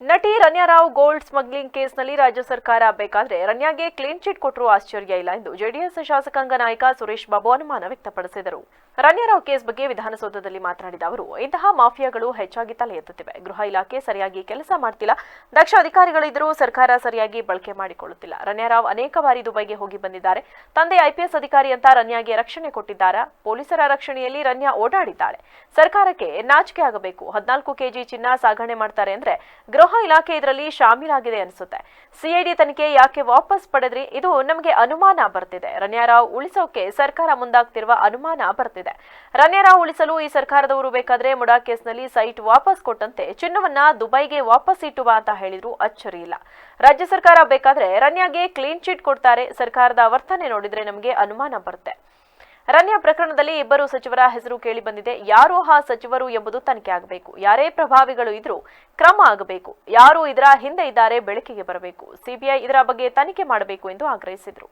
ನಟಿ Ranya Rao gold smuggling ಕೇಸ್ನಲ್ಲಿ ರಾಜ್ಯ ಸರ್ಕಾರ ಬೇಕಾದ್ರೆ ರನ್ಯಾಗೆ ಕ್ಲೀನ್ ಚಿಟ್ ಕೊಟ್ಟರೂ ಆಶ್ಚರ್ಯ ಇಲ್ಲ ಎಂದು ಜೆಡಿಎಸ್ ಶಾಸಕಾಂಗ ನಾಯಕ ಸುರೇಶ್ ಬಾಬು ಅನುಮಾನ ವ್ಯಕ್ತಪಡಿಸಿದರು. ರನ್ಯಾರಾವ್ ಕೇಸ್ ಬಗ್ಗೆ ವಿಧಾನಸೌಧದಲ್ಲಿ ಮಾತನಾಡಿದ ಅವರು, ಇಂತಹ ಮಾಫಿಯಾಗಳು ಹೆಚ್ಚಾಗಿ ತಲೆ ಎತ್ತುತ್ತಿವೆ. ಗೃಹ ಇಲಾಖೆ ಸರಿಯಾಗಿ ಕೆಲಸ ಮಾಡ್ತಿಲ್ಲ. ದಕ್ಷ ಅಧಿಕಾರಿಗಳಿದ್ದರೂ ಸರ್ಕಾರ ಸರಿಯಾಗಿ ಬಳಕೆ ಮಾಡಿಕೊಳ್ಳುತ್ತಿಲ್ಲ. ರನ್ಯಾರಾವ್ ಅನೇಕ ಬಾರಿ ದುಬೈಗೆ ಹೋಗಿ ಬಂದಿದ್ದಾರೆ. ತಂದೆ ಐಪಿಎಸ್ ಅಧಿಕಾರಿ ಅಂತ ರನ್ಯಾಗೆ ರಕ್ಷಣೆ ಕೊಟ್ಟಿದ್ದಾರ? ಪೊಲೀಸರ ರಕ್ಷಣೆಯಲ್ಲಿ ರನ್ಯಾ ಓಡಾಡಿದ್ದಾಳೆ. ಸರ್ಕಾರಕ್ಕೆ ನಾಚಿಕೆ ಆಗಬೇಕು. ಹದಿನಾಲ್ಕು ಕೆಜಿ ಚಿನ್ನ ಸಾಗಣೆ ಮಾಡ್ತಾರೆ ಅಂದ್ರೆ ಗೃಹ ಇಲಾಖೆ ಇದರಲ್ಲಿ ಶಾಮೀಲಾಗಿದೆ ಅನಿಸುತ್ತೆ. ಸಿಐಡಿ ತನಿಖೆ ಯಾಕೆ ವಾಪಸ್ ಪಡೆದ್ರಿ? ಇದು ನಮಗೆ ಅನುಮಾನ ಬರ್ತಿದೆ. ರನ್ಯಾರಾವ್ ಉಳಿಸೋಕೆ ಸರ್ಕಾರ ಮುಂದಾಗ್ತಿರುವ ಅನುಮಾನ ಬರ್ತಿದೆ. ರನ್ಯಾರಾವ್ ಉಳಿಸಲು ಈ ಸರ್ಕಾರದವರು ಬೇಕಾದ್ರೆ ಮುಡಾ ಕೇಸ್ನಲ್ಲಿ ಸೈಟ್ ವಾಪಸ್ ಕೊಟ್ಟಂತೆ ಚಿನ್ನವನ್ನ ದುಬೈಗೆ ವಾಪಸ್ ಇಟ್ಟುವ ಅಂತ ಹೇಳಿದ್ರು. ಅಚ್ಚರಿ ಇಲ್ಲ. ರಾಜ್ಯ ಸರ್ಕಾರ ಬೇಕಾದ್ರೆ ರನ್ಯಾಗೆ ಕ್ಲೀನ್ ಚೀಟ್ ಕೊಡ್ತಾರೆ. ಸರ್ಕಾರದ ವರ್ತನೆ ನೋಡಿದ್ರೆ ನಮಗೆ ಅನುಮಾನ ಬರುತ್ತೆ. ರನ್ಯಾ ಪ್ರಕರಣದಲ್ಲಿ ಇಬ್ಬರು ಸಚಿವರ ಹೆಸರು ಕೇಳಿ ಬಂದಿದೆ. ಯಾರು ಆ ಸಚಿವರು ಎಂಬುದು ತನಿಖೆ ಆಗಬೇಕು. ಯಾರೇ ಪ್ರಭಾವಿಗಳು ಇದ್ರೂ ಕ್ರಮ ಆಗಬೇಕು. ಯಾರು ಇದರ ಹಿಂದೆ ಇದ್ದಾರೆ ಬೆಳಕಿಗೆ ಬರಬೇಕು. ಸಿಬಿಐ ಇದರ ಬಗ್ಗೆ ತನಿಖೆ ಮಾಡಬೇಕು ಎಂದು ಆಗ್ರಹಿಸಿದರು.